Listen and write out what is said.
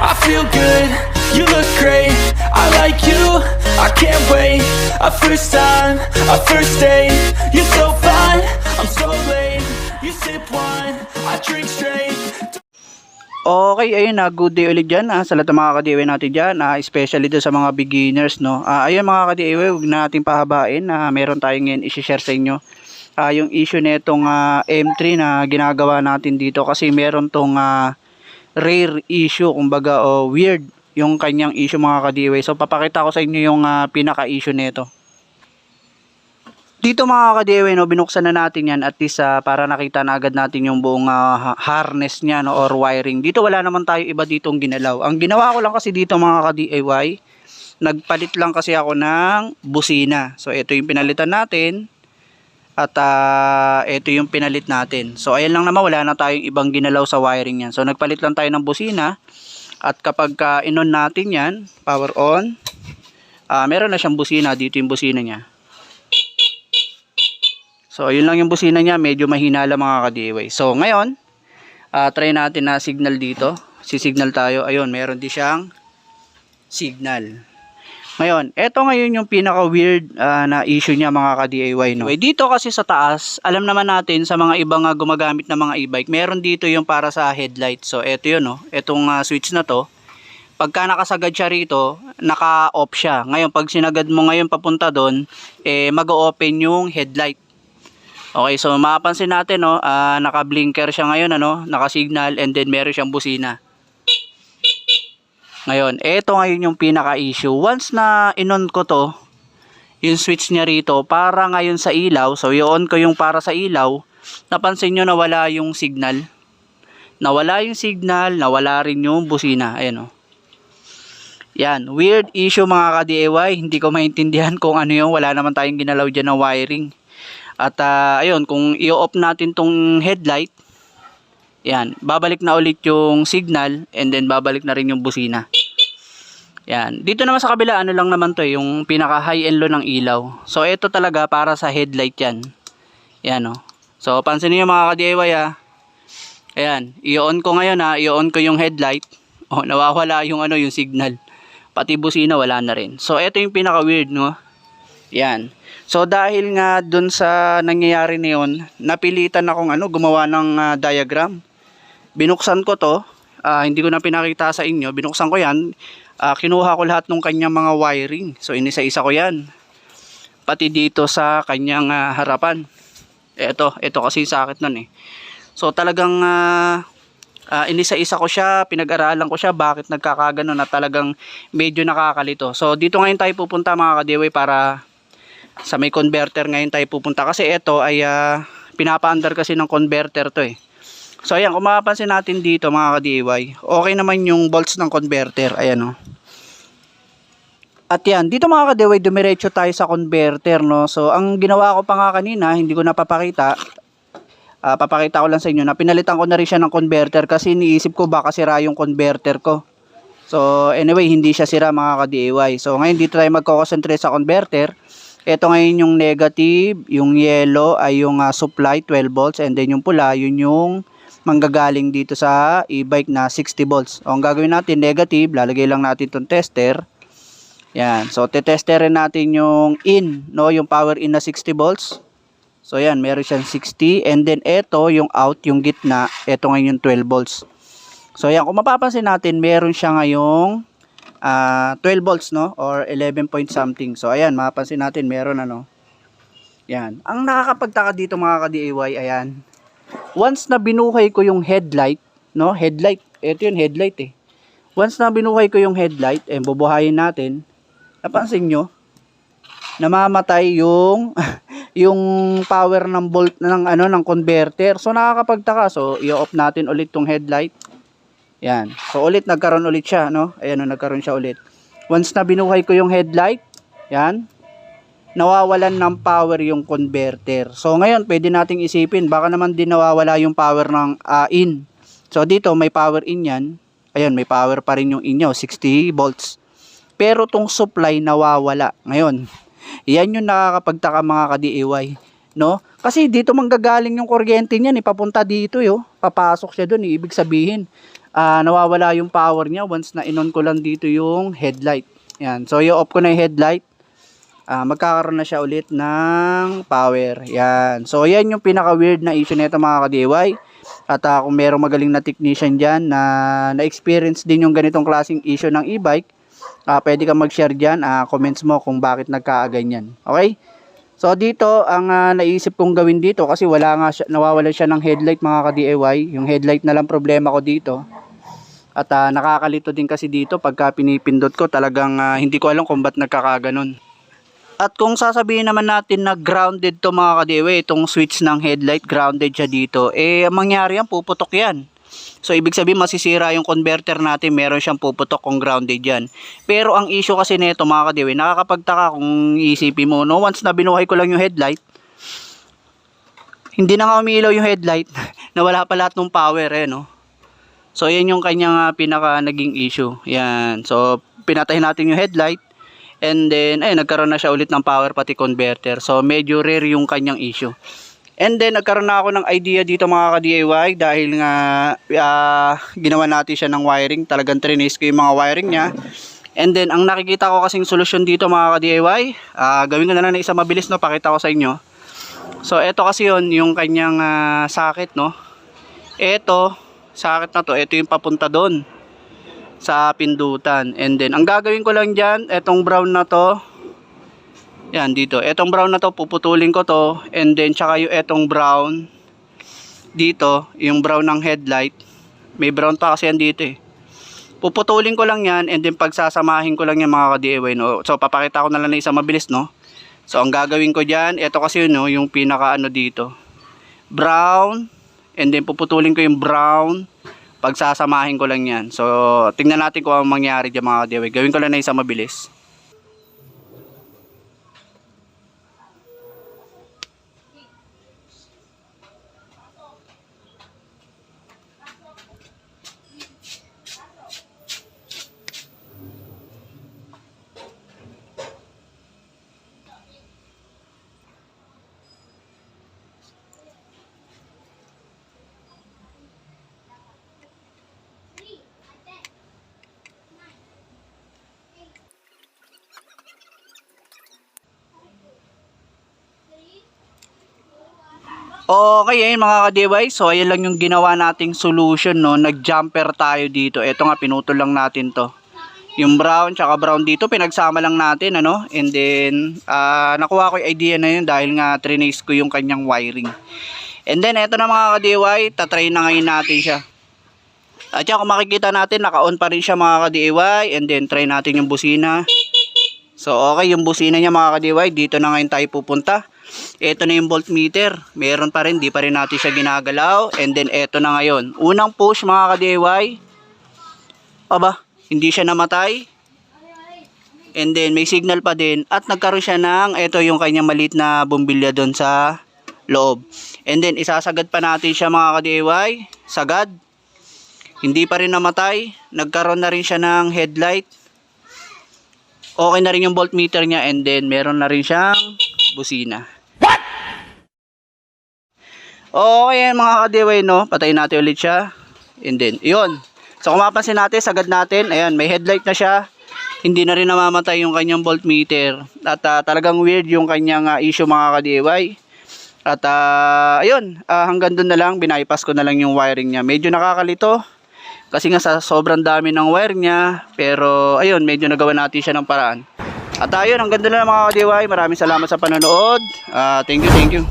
I feel good, you look great. I like you, I can't wait. A first time, a first date. You're so fine, I'm so late. You sip wine, I drink straight. Okay, ayun na, good day ulit dyan ah, sa lahat ng mga ka-DIY natin dyan, ah, especially doon sa mga beginners, no. Ah, ayun mga ka-DIY, huwag na natin pahabain, na meron tayong ngayon isi-share sa inyo. Ah, yung issue nitong ah, M3 na ginagawa natin dito kasi meron tong ah, rare issue, kumbaga, o weird yung kanyang issue mga ka-DIY. So, papakita ko sa inyo yung ah, pinaka-issue nito. Dito mga ka-DIY, no, binuksan na natin yan at least ah, para nakita na agad natin yung buong ha- harness niya no, or wiring. Dito wala naman tayo iba ditong ginalaw. Ang ginawa ko lang kasi dito mga ka-DIY, nagpalit lang kasi ako ng busina. So ito yung pinalitan natin at ah, ito yung pinalit natin. So ayan lang naman, wala na tayong ibang ginalaw sa wiring yan. So nagpalit lang tayo ng busina at kapag ka inon natin yan, power on, ah, meron na siyang busina. Dito yung busina niya. So, yun lang yung busina niya. Medyo mahina lang mga ka-DIY. So, ngayon, ah, try natin na signal dito. Si-signal tayo. Ayun, meron din siyang signal. Ngayon, eto ngayon yung pinaka-weird ah, na issue niya mga ka-DIY. No? Dito kasi sa taas, alam naman natin sa mga ibang ah, gumagamit ng mga e-bike, meron dito yung para sa headlight. So, eto yun, no? Etong ah, switch na to, pagka nakasagad siya rito, naka-off siya. Ngayon, pag sinagad mo ngayon papunta doon, eh, mag-open yung headlight. Okay, so mapapansin natin, no, ah, naka-blinker siya ngayon, ano, naka-signal, and then meron siyang busina. Ngayon, eto ngayon yung pinaka-issue. Once na inon ko to, yung switch niya rito, para ngayon sa ilaw, so i-on ko yung para sa ilaw, napansin nyo na wala yung signal. Nawala yung signal, nawala rin yung busina. Ayan, oh. Yan, weird issue mga ka-DIY. Hindi ko maintindihan kung ano yung wala naman tayong ginalaw dyan na wiring. At ah, ayun, kung i-off natin tong headlight, yan, babalik na ulit yung signal and then babalik na rin yung busina. Yan. Dito naman sa kabila, ano lang naman to, eh, yung pinaka high and low ng ilaw. So ito talaga para sa headlight yan. Yan oh. So pansin niyo mga ka-DIY ah. Ayan, i-on ko ngayon ha, i-on ko yung headlight. Oh, nawawala yung ano, yung signal. Pati busina wala na rin. So ito yung pinaka weird no. Yan. So dahil nga dun sa nangyayari na yun, napilitan akong ano, gumawa ng ah, diagram. Binuksan ko to, ah, hindi ko na pinakita sa inyo, binuksan ko yan, ah, kinuha ko lahat ng kanyang mga wiring. So inisa-isa ko yan. Pati dito sa kanyang ah, harapan. Ito, ito kasi sakit nun eh. So talagang ah, ah, inisa-isa ko siya, pinag-aralan ko siya bakit nagkakagano na talagang medyo nakakalito. So dito ngayon tayo pupunta mga kadiway para sa may converter ngayon tayo pupunta kasi ito ay ah, pinapaandar kasi ng converter to eh. So ayan, kung mapapansin natin dito mga ka-DIY, okay naman yung volts ng converter. Ayan oh. At yan, dito mga ka-DIY, dumiretso tayo sa converter no. So ang ginawa ko pa nga kanina, hindi ko napapakita. Ah, papakita ko lang sa inyo na pinalitan ko na rin siya ng converter kasi iniisip ko baka sira yung converter ko. So anyway, hindi siya sira mga ka-DIY. So ngayon dito tayo magko-concentrate sa converter. Ito ngayon yung negative, yung yellow ay yung ah, supply 12 volts and then yung pula yun yung manggagaling dito sa e-bike na 60 volts. O, ang gagawin natin negative, lalagay lang natin tong tester. Yan. So tetesterin natin yung in, no, yung power in na 60 volts. So yan, meron siyang 60 and then ito yung out, yung gitna, ito ngayon yung 12 volts. So yan, kung mapapansin natin, meron siya ngayong ah 12 volts no or 11 point something. So ayan, mapapansin natin meron ano. Yan. Ang nakakapagtaka dito mga ka-DIY, ayan. Once na binuhay ko yung headlight, no? Headlight. Ito yung headlight eh. Once na binuhay ko yung headlight, eh bubuhayin natin. Napansin nyo? Namamatay yung yung power ng volt ng ano ng converter. So nakakapagtaka. So i-off natin ulit tong headlight. Yan. So ulit nagkaroon ulit siya, no? Ayan, no, nagkaroon siya ulit. Once na binuhay ko yung headlight, yan, nawawalan ng power yung converter. So ngayon, pwede nating isipin, baka naman din nawawala yung power ng ah, in. So dito, may power in yan. Ayan, may power pa rin yung in nyo, 60 volts. Pero tong supply nawawala. Ngayon, yan yung nakakapagtaka mga ka-DIY. No? Kasi dito manggagaling yung kuryente niyan, ipapunta dito yo. Papasok siya doon, ibig sabihin ah, nawawala yung power niya once na inon ko lang dito yung headlight. Yan. So, i-off ko na yung headlight. Ah, magkakaroon na siya ulit ng power. Yan. So, yan yung pinaka-weird na issue nito mga ka-DIY. At ah, kung merong magaling na technician dyan na na-experience din yung ganitong klaseng issue ng e-bike, ah, pwede kang mag-share dyan. Ah, comments mo kung bakit nagkaaganyan. Okay? So dito, ang ah, naisip kong gawin dito kasi wala nga siya, nawawalan siya ng headlight mga ka-DIY. Yung headlight na lang problema ko dito. At ah, nakakalito din kasi dito pagka pinipindot ko talagang ah, hindi ko alam kung ba't nagkakaganon. At kung sasabihin naman natin na grounded to mga ka-DIY, itong switch ng headlight grounded siya dito, eh ang mangyari yan, puputok yan. So ibig sabihin masisira yung converter natin, meron siyang puputok kung grounded yan. Pero ang issue kasi nito mga kadiwi, nakakapagtaka kung isipin mo, no, once na binuhay ko lang yung headlight, hindi na nga umiilaw yung headlight, nawala pa lahat ng power eh, no. So yan yung kanyang ah, pinaka naging issue. Yan. So pinatay natin yung headlight and then ay nagkaroon na siya ulit ng power pati converter. So medyo rare yung kanyang issue. And then nagkaroon na ako ng idea dito mga ka-DIY dahil nga ah, ginawa natin siya ng wiring. Talagang trinis ko yung mga wiring niya. And then ang nakikita ko kasing solusyon dito mga ka-DIY, ah, gawin ko na lang na isa mabilis no, pakita ko sa inyo. So ito kasi yon yung kanyang ah, socket no. Ito, socket na to, ito yung papunta doon sa pindutan. And then ang gagawin ko lang diyan, etong brown na to, yan dito. Etong brown na to puputulin ko to and then tsaka yung etong brown dito, yung brown ng headlight. May brown pa kasi yan dito eh. Puputulin ko lang yan and then pagsasamahin ko lang yan mga ka-DIY no. So papakita ko na lang na isa mabilis no. So ang gagawin ko diyan, ito kasi yun no, yung pinaka ano dito. Brown and then puputulin ko yung brown pagsasamahin ko lang yan. So tingnan natin kung ang mangyari diyan mga ka-DIY. Gawin ko lang na isa mabilis. Okay, ayun mga ka-DIY. So, ayan lang yung ginawa nating solution, no. Nag-jumper tayo dito. Ito nga, pinutol lang natin to. Yung brown, tsaka brown dito, pinagsama lang natin, ano. And then, ah, nakuha ko yung idea na yun dahil nga trinace ko yung kanyang wiring. And then, eto na mga ka-DIY, tatry na ngayon natin siya. At yan, kung makikita natin, naka-on pa rin siya mga ka-DIY. And then, try natin yung busina. So, okay, yung busina niya mga ka-DIY, dito na ngayon tayo pupunta. Ito na yung voltmeter. Meron pa rin, di pa rin natin siya ginagalaw. And then, ito na ngayon. Unang push mga ka-DIY. Aba, hindi siya namatay. And then, may signal pa din. At nagkaroon siya ng, ito yung kanyang maliit na bumbilya doon sa loob. And then, isasagad pa natin siya mga ka-DIY. Sagad. Hindi pa rin namatay. Nagkaroon na rin siya ng headlight. Okay na rin yung voltmeter niya. And then, meron na rin siyang busina. Okay yan mga ka-DIY no. Patayin natin ulit siya. And then, yun. So kung mapansin natin, sagad natin. Ayan, may headlight na siya. Hindi na rin namamatay yung kanyang voltmeter. At ah, talagang weird yung kanyang ah, issue mga ka-DIY. At ah, ayun, ah, hanggang doon na lang. Binaypas ko na lang yung wiring niya. Medyo nakakalito. Kasi nga sa sobrang dami ng wire niya. Pero ayun, medyo nagawa natin siya ng paraan. At ayun, hanggang doon na lang mga ka-DIY. Maraming salamat sa panonood. Ah, thank you, thank you.